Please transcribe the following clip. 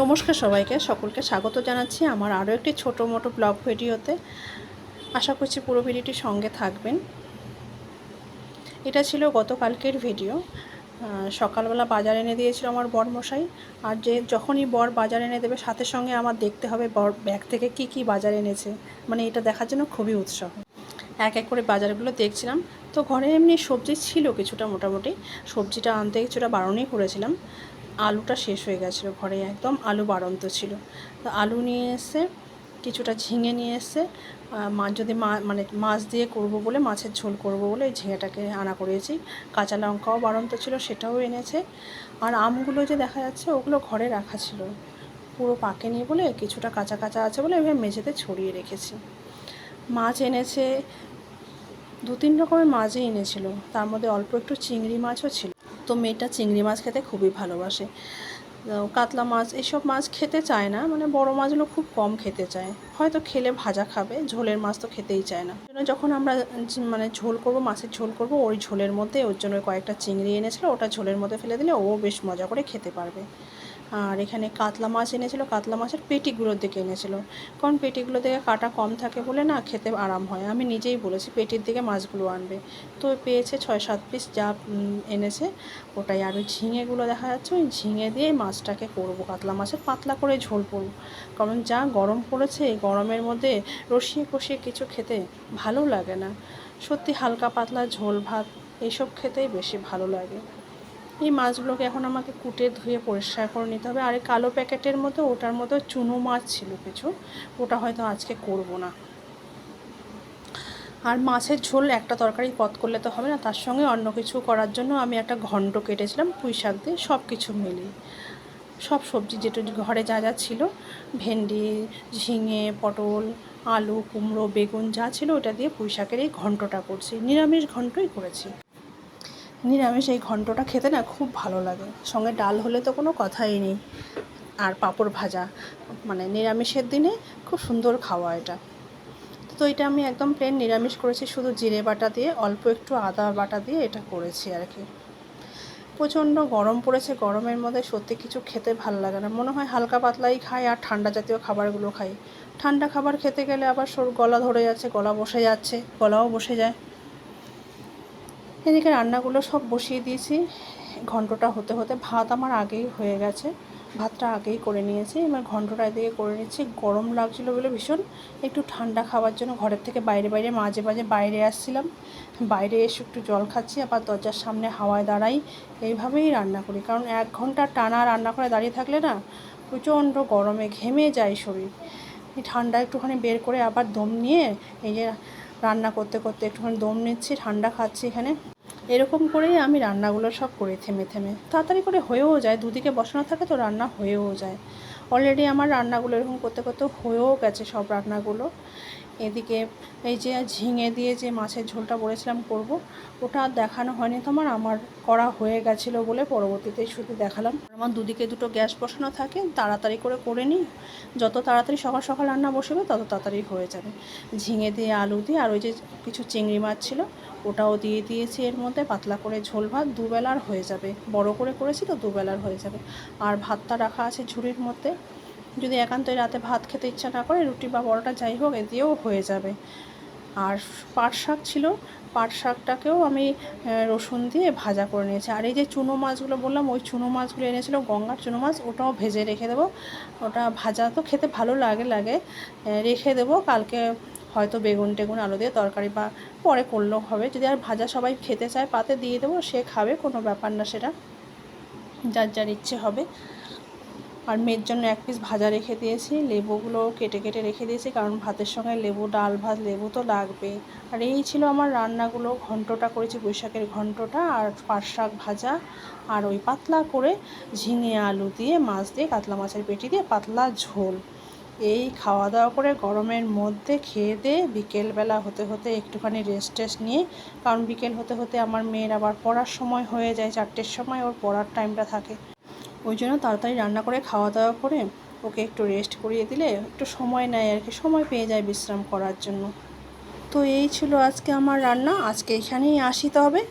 নমস্কার সবাইকে, সকলকে স্বাগত জানাচ্ছি আমার আরও একটি ছোটো মোটো ব্লগ ভিডিওতে। আশা করছি পুরো ভিডিওটি সঙ্গে থাকবেন। এটা ছিল গতকালকের ভিডিও। সকালবেলা বাজার এনে দিয়েছিল আমার বর মশাই আর যে যখনই বর বাজার এনে দেবে, সাথে সঙ্গে আমার দেখতে হবে বর ব্যাগ থেকে কি কি বাজার এনেছে। মানে এটা দেখার জন্য খুবই উৎসাহ। এক এক করে বাজারগুলো দেখছিলাম। তো ঘরে এমনি সবজি ছিল কিছুটা মোটামুটি। সবজিটা আনতে কিছুটা বারণই করেছিলাম। আলুটা শেষ হয়ে গেছিল ঘরে, একদম আলু বাড়ন্ত ছিল। তো আলু নিয়ে এসে, কিছুটা ঝিঙে নিয়ে এসে মাছ যদি মা মানে মাছ দিয়ে করব বলে, মাছের ঝোল করব বলে এই ঝিঙেটাকে আনা করেছি। কাঁচা লঙ্কাও বাড়ন্ত ছিল, সেটাও এনেছে। আর আমগুলো যে দেখা যাচ্ছে, ওগুলো ঘরে রাখা ছিল। পুরো পাকেনি বলে, কিছুটা কাঁচা কাঁচা আছে বলে এভাবে মেঝেতে ছড়িয়ে রেখেছি। মাছ এনেছে দু তিন রকমের মাছই এনেছিল। তার মধ্যে অল্প একটু চিংড়ি মাছও ছিল। তো মেয়েটা চিংড়ি মাছ খেতে খুবই ভালোবাসে। কাতলা মাছ, এসব মাছ খেতে চায় না মানে বড় মাছগুলো খুব কম খেতে চায়। হয়তো খেলে ভাজা খাবে, ঝোলের মাছ তো খেতেই চায় না। যখন আমরা মানে ঝোল করব, মাছের ঝোল করব, ওই ঝোলের মধ্যে ওর জন্য কয়েকটা চিংড়ি এনেছিল, ওটা ঝোলের মধ্যে ফেলে দিলে ও বেশ মজা করে খেতে পারবে। আর এখানে কাতলা মাছ এনেছিল, কাতলা মাছের পেটিগুলোর দিকে এনেছিল। কারণ পেটিগুলো দিকে কাটা কম থাকে বলে না খেতে আরাম হয়। আমি নিজেই বলেছি, পেটির দিকে মাছগুলো আনবে। তো পেয়েছে ছয়, সাত পিস যা এনেছে। ওটাই আর ওই ঝিঙেগুলো দেখা যাচ্ছে, ওই ঝিঙে দিয়ে মাছটাকে করব। কাতলা মাছের পাতলা করে ঝোল করব। কারণ যা গরম পড়েছে গরমের মধ্যে রসিয়ে কষিয়ে কিছু খেতে ভালো লাগে না। সত্যি হালকা পাতলা ঝোল ভাত এইসব খেতেই বেশি ভালো লাগে। এই মাছগুলোকে এখন আমাকে কুটে ধুয়ে পরিষ্কার করে নিতে হবে। আর এই কালো প্যাকেটের মধ্যে ওটার মতো চুনো মাছ ছিল কিছু, ওটা হয়তো আজকে করব না। আর মাছের ঝোল একটা তরকারি পদ করলে তো হবে না, তার সঙ্গে অন্য কিছু করার জন্য আমি একটা ঘন্ট কেটেছিলাম, পুঁই শাক দিয়ে সব কিছু মিলিয়ে। সব সবজি যেটা ঘরে যা যা ছিল, ভেন্ডি, ঝিঙে, পটল, আলু, কুমড়ো, বেগুন যা ছিল ওটা দিয়ে পুঁই শাকের এই ঘন্টটা করছি। নিরামিষ ঘন্টই করেছি। নিরামিষ এই ঘন্টটা খেতে না খুব ভালো লাগে। সঙ্গে ডাল হলে তো কোনো কথাই নেই। আর পাঁপড় ভাজা মানে নিরামিষের দিনে খুব সুন্দর খাওয়া এটা। তো এটা আমি একদম প্লেন নিরামিষ করেছি, শুধু জিরে বাটা দিয়ে, অল্প একটু আদা বাটা দিয়ে এটা করেছি আর কি প্রচণ্ড গরম পড়েছে, গরমের মধ্যে সত্যি কিছু খেতে ভালো লাগে না। মনে হয় হালকা পাতলাই খাই আর ঠান্ডা জাতীয় খাবারগুলো খাই। ঠান্ডা খাবার খেতে গেলে আবার সর, গলা ধরে যাচ্ছে, গলা বসে যাচ্ছে, গলাও বসে যায়। এদিকে রান্নাগুলো সব বসিয়ে দিয়েছি। ঘন্টটা হতে হতে ভাত আমার আগেই হয়ে গেছে। ভাতটা আগেই করে নিয়েছি। এবার ঘন্টটা এদিকে করে নিচ্ছি। গরম লাগছিল বলে ভীষণ। একটু ঠান্ডা খাওয়ার জন্য ঘরের থেকে বাইরে বাইরে, মাঝে মাঝে বাইরে আসছিলাম। বাইরে এসে একটু জল খাচ্ছি, আবার দরজার সামনে হাওয়ায় দাঁড়াই। এইভাবেই রান্না করি। কারণ এক ঘণ্টা টানা রান্না করে দাঁড়িয়ে থাকলে না প্রচণ্ড গরমে ঘেমে যায় শরীর। ঠান্ডা একটুখানি বের করে আবার দম নিয়ে এই যে রান্না করতে করতে একটুখানি দম নিচ্ছি, ঠান্ডা খাচ্ছি এখানে। এরকম করেই আমি রান্নাগুলো সব করি থেমে থেমে। তাড়াতাড়ি করে হয়েও যায়, দুদিকে বসানো থাকে তো রান্না হয়েও যায়। অলরেডি আমার রান্নাগুলো এরকম করতে করতে হয়েও গেছে সব রান্নাগুলো। এদিকে এই যে ঝিঙে দিয়ে যে মাছের ঝোলটা বলেছিলাম করব, ওটা দেখানো হয়নি তোমার, আমার করা হয়ে গেছিল বলে পরবর্তীতে শুধু দেখালাম। আমার দুদিকে দুটো গ্যাস বসানো থাকে, তাড়াতাড়ি করে করে নিই, যত তাড়াতাড়ি সকাল সকাল রান্না বসবে তত তাড়াতাড়ি হয়ে যাবে। ঝিঙে দিয়ে আলু দিয়ে, আর ওই যে কিছু চিংড়ি মাছ ছিল, ওটাও দিয়ে দিয়েছি এর মধ্যে, পাতলা করে ঝোল ভাত, দুবেলার হয়ে যাবে। বড় করে করেছি তো দুবেলার হয়ে যাবে। আর ভাতটা রাখা আছে ঝুড়ির মধ্যে যদি একান্তই রাতে ভাত খেতে ইচ্ছা না করে, রুটি বা বড়টা যাই হোক, এ দিয়েও হয়ে যাবে। আর পাট শাক ছিল, পাট শাকটাকেও আমি রসুন দিয়ে ভাজা করে নিয়েছি। আর এই যে চুনো মাছগুলো বললাম, ওই চুনো মাছগুলো এনেছিল গঙ্গার চুনো মাছ, ওটাও ভেজে রেখে দেবো। ওটা ভাজা তো খেতে ভালো লাগে লাগে। রেখে দেবো, কালকে হয়তো বেগুন টেগুন, আলু দিয়ে তরকারি বা পরে করলেও হবে। যদি আর ভাজা সবাই খেতে চায়, পাতে দিয়ে দেবো, সে খাবে, কোনো ব্যাপার না সেটা। যার যার ইচ্ছে হবে। আর মেয়ের জন্য এক পিস ভাজা রেখে দিয়েছি। লেবুগুলো কেটে কেটে রেখে দিয়েছি, কারণ ভাতের সঙ্গে লেবু, ডাল ভাত, লেবু তো লাগবে। আর এই ছিল আমার রান্নাগুলো। ঘন্টটা করেছি বৈশাখের ঘন্টটা আর পাট শাক ভাজা আর ওই পাতলা করে ঝিঙে আলু দিয়ে, মাছ দিয়ে, কাতলা মাছের পেটি দিয়ে পাতলা ঝোল। এই খাওয়া দাওয়া করে গরমের মধ্যে খেয়ে দিয়ে বিকেলবেলা হতে হতে একটুখানি রেস্ট টেস্ট নিয়ে, কারণ বিকেল হতে হতে আমার মেয়ের আবার পড়ার সময় হয়ে যায়, চারটের সময় ওর পড়ার টাইমটা থাকে। ওই জন্য তাড়াতাড়ি রান্না করে খাওয়া দাওয়া করে ওকে একটু রেস্ট করিয়ে দিলে একটু সময় নেয় আর কি, সময় পেয়ে যায় বিশ্রাম করার জন্য। তো এই ছিল আজকে আমার রান্না, আজকে এখানেই আসি তবে।